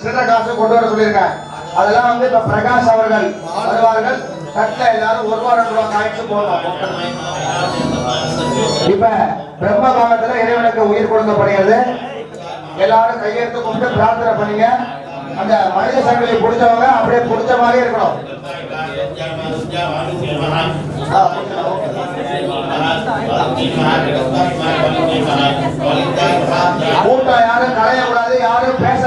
சில்லற காசு கொண்டு வர சொல்லியிருக்கேன் அதெல்லாம் வந்து இப்ப பிரகாஷ் அவர்கள் வருவார்கள். தட்டுல எல்லாரும் ஒரு வாரம் ரெண்டு ரூபா காய்ச்சி போடணும். இப்ப பிரம்ம காலத்துல இறைவனுக்கு உயிர் கொடுக்கப்படுகிறது. எல்லாரும் கையெழுத்து கும்பிட்டு பிரார்த்தனை பண்ணீங்க. அந்த மனித சங்கிலி பிடிச்சவங்க அப்படியே பிடிச்ச மாதிரி இருக்கணும்.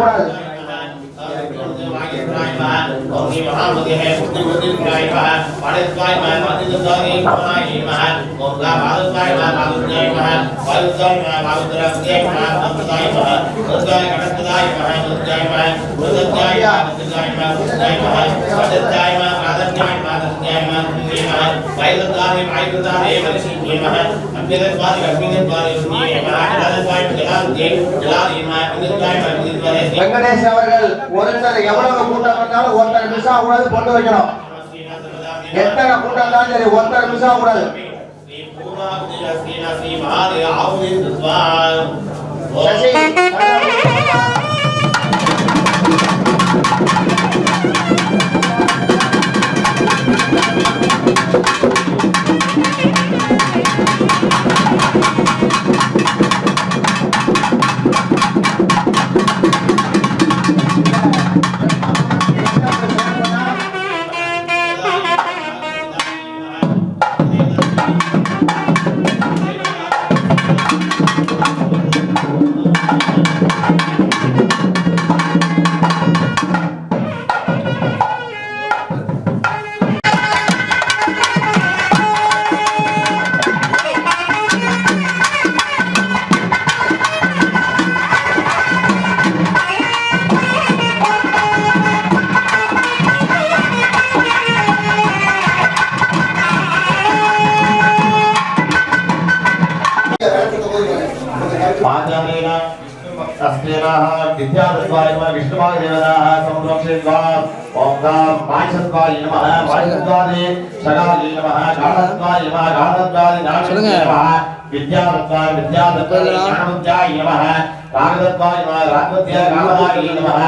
கூடாது மகாபுதியே ஆ, பிடிச்சலாம், ஓகே. கூட்டம் யாரும் கலையக்கூடாது யாரும் பேசக்கூடாது வைகுந்தாய் வெங்கடேஷ் அவர்கள் ஒருத்தர் எவ்வளவு கூட்டம் இருந்தாலும் ஒருத்தர் மிஸ் ஆகக்கூடாது பொண்ணு வைக்கணும் எத்தனை கூட்டம் இருந்தாலும் சரி ஒருத்தர் மிஸ் ஆகக்கூடாது சசி पाञ्चालेन अस्तेनाः विद्यादत्वाय नमः विष्णुभागदेवताः संरक्षयित्वा ॐ गां पाञ्चत्वाय नमः पाञ्चत्वादे शगाय नमः गाढत्वाय नमः गाढत्वादे नागत्वाय नमः विद्यादत्वाय विद्यादत्वाय ज्ञानवत्याय नमः रागदत्वाय नमः रागवत्याय रामदाय नमः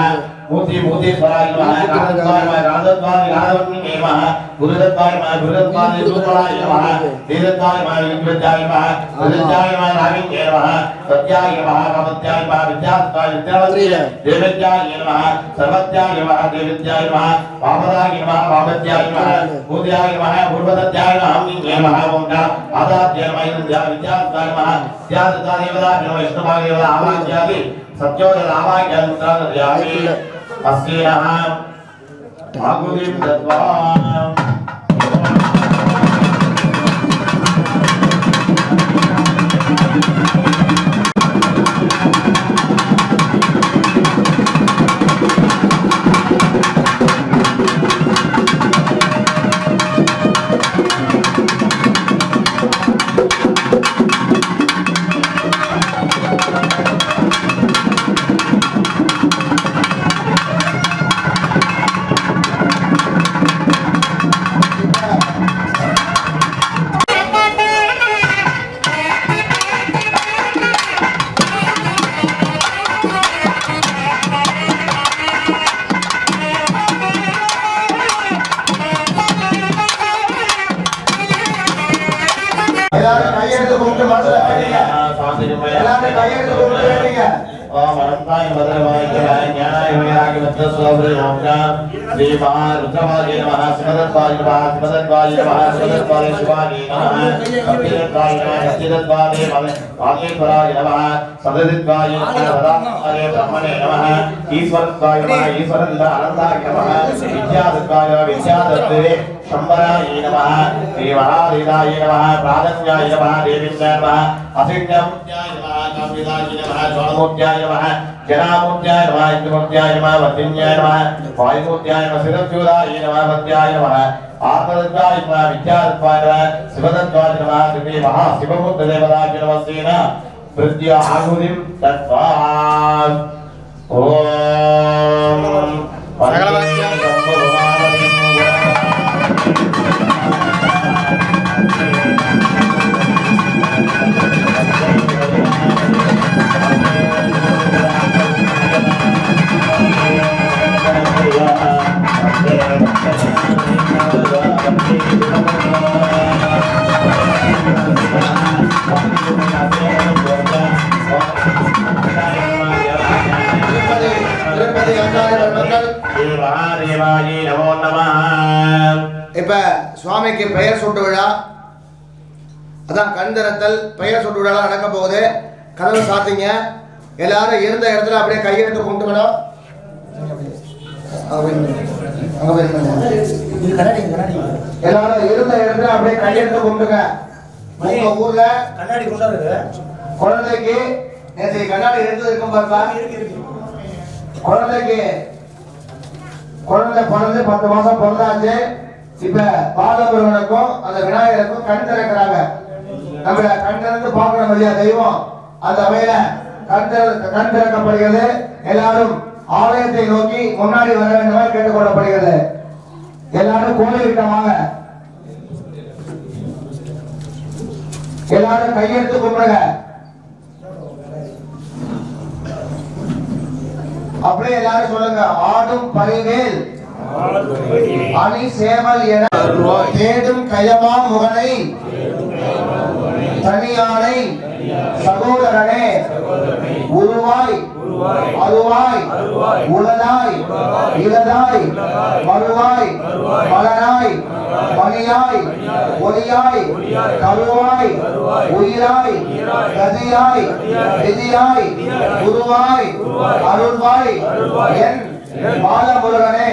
मूर्ति मूर्तीश्वराय नमः गाढत्वाय नमः गाढत्वाय गाढवन्ये नमः गुरुदत्ताय महा गुरुदत्ताय रूपाय महा धीरत्ताय महा विद्याय महा विद्याय महा नाविक्य महा सत्याय महा कामत्याय महा विद्यात्ताय विद्यावत्री देवत्याय महा सर्वत्याय महा देवत्याय महा पापदाय महा पापत्याय महा भूत्याय महा पूर्वदत्याय महा अम्बिक्य महा ओंकार आदात्याय महा विद्या विद्यात्ताय महा त्यादत्ता देवता नमः विष्णुभाग देवता आवाज्यादि सत्योज रामाख्याय मुद्रा अस्य अस्मिन् आहुतिं दत्वा கும்பிட்டு மனசுல எல்லாரும் கையெழுத்து வேண்டிங்க ओम अनंताय भद्रवाय ज्ञानाय वैराग्य मध्य स्वभ्रे ओम श्री महारुद्रवाय नमः शिवदत्वाय नमः शिवदत्वाय नमः शिवदत्वाय शिवाय नमः सत्यदत्वाय नमः सत्यदत्वाय नमः वागेश्वराय नमः सददित्वाय नमः ब्रह्मणे नमः ईश्वरत्वाय नमः ईश्वरदित अनन्ताय नमः विद्यादत्वाय नमः विद्यादत्ते शम्बराय नमः श्री महादेवाय नमः प्रादन्याय नमः देवीन्द्राय नमः असिज्ञामुद्याय नमः कामिदाय नमः ज्वालमूर्त्याय नमः जनामूर्त्याय नमः इन्द्रमूर्त्याय नमः वर्धिन्याय नमः वायुमूर्त्याय नमः सिरच्यूदाय नमः वद्याय नमः आत्मदत्ताय नमः विद्यादत्ताय नमः शिवदत्ताय नमः श्री महाशिवमूर्तदेवताय नमः सेन प्रत्या आहुतिं दत्त्वा ॐ சுவாமிக்கு பெயர் சூட்டு விழா. அதான் கண் திறத்தல் பெயர் சூட்டு விழா நடக்க போகுது. கதவை சாத்திங்க. எல்லாரும் இருந்த இடத்துல அப்படியே. அங்க போய் நில்லுங்க. எல்லாரும் இருந்த இடத்துல அப்படியே கையெடுத்து கும்பிட்டுங்க. உங்க ஊர்ல கண்ணாடி குழந்தைக்கு நேற்று கண்ணாடி எடுத்து இருக்கும் பாருப்பா. குழந்தைக்கு குழந்தை பிறந்து பத்து மாசம் பிறந்தாச்சு. இப்ப பாலபுரவனுக்கும் அந்த விநாயகருக்கும் கண் திறக்கிறாங்க. நம்மள கண் திறந்து பார்க்கணும் இல்லையா தெய்வம்? அந்த வகையில கண் திற- கண் திறக்கப்படுகிறது. எல்லாரும் ஆலயத்தை நோக்கி முன்னாடி வர வேண்டுமா கேட்டுக்கொள்ளப்படுகிறது எல்லாரும் கோயில்கிட்ட வாங்க. எல்லாரும் கையெடுத்து கும்பிடுங்க. அப்படியே எல்லாரும் சொல்லுங்க ஆடும் பரிவேல் அணி சேவல் என தேடும் கயமா முகனை தனியானை சகோதரனே உருவாய் அருவாய் உளதாய் இளதாய் மறுவாய் மலராய் மணியாய் ஒளியாய் கருவாய் உயிராய் கதியாய் விதியாய் குருவாய் அருள்வாய் என் பாலமுருகனே.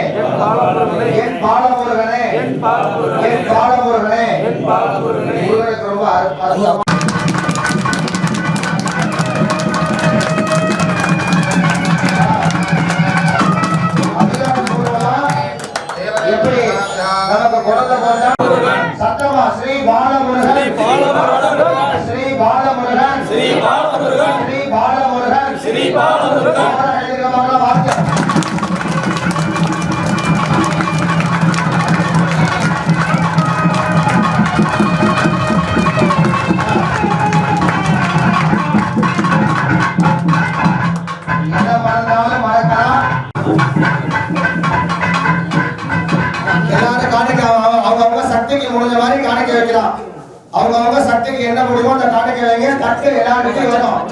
என் பாலமுருகனே. என் பாலமுருகனே. முருகனுக்கு ரொம்ப அற்புதமா சத்தமா ஸ்ரீ பாலமுருகன். ஸ்ரீ பாலமுருகன். ஸ்ரீ பாலமுருகன். ஸ்ரீ பாலமுருகன். ஸ்ரீ பாலமுருகன். வார்த்தை. எதை மறக்கலாம். எல்லாரும் காணிக்க அவங்க அவங்க சக்திக்கு முடிஞ்ச மாதிரி காணிக்க வைக்கலாம். அவங்க அவங்க சக்திக்கு என்ன முடியுமோ அந்த காணிக்க வைங்க. தட்டு எல்லாருக்கிட்டையும் வரும்.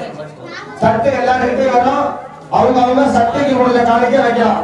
தட்டு எல்லாருக்கிட்டையும் வரும். அவங்க அவங்க சக்திக்கு முடிஞ்ச காணிக்க வைக்கலாம்.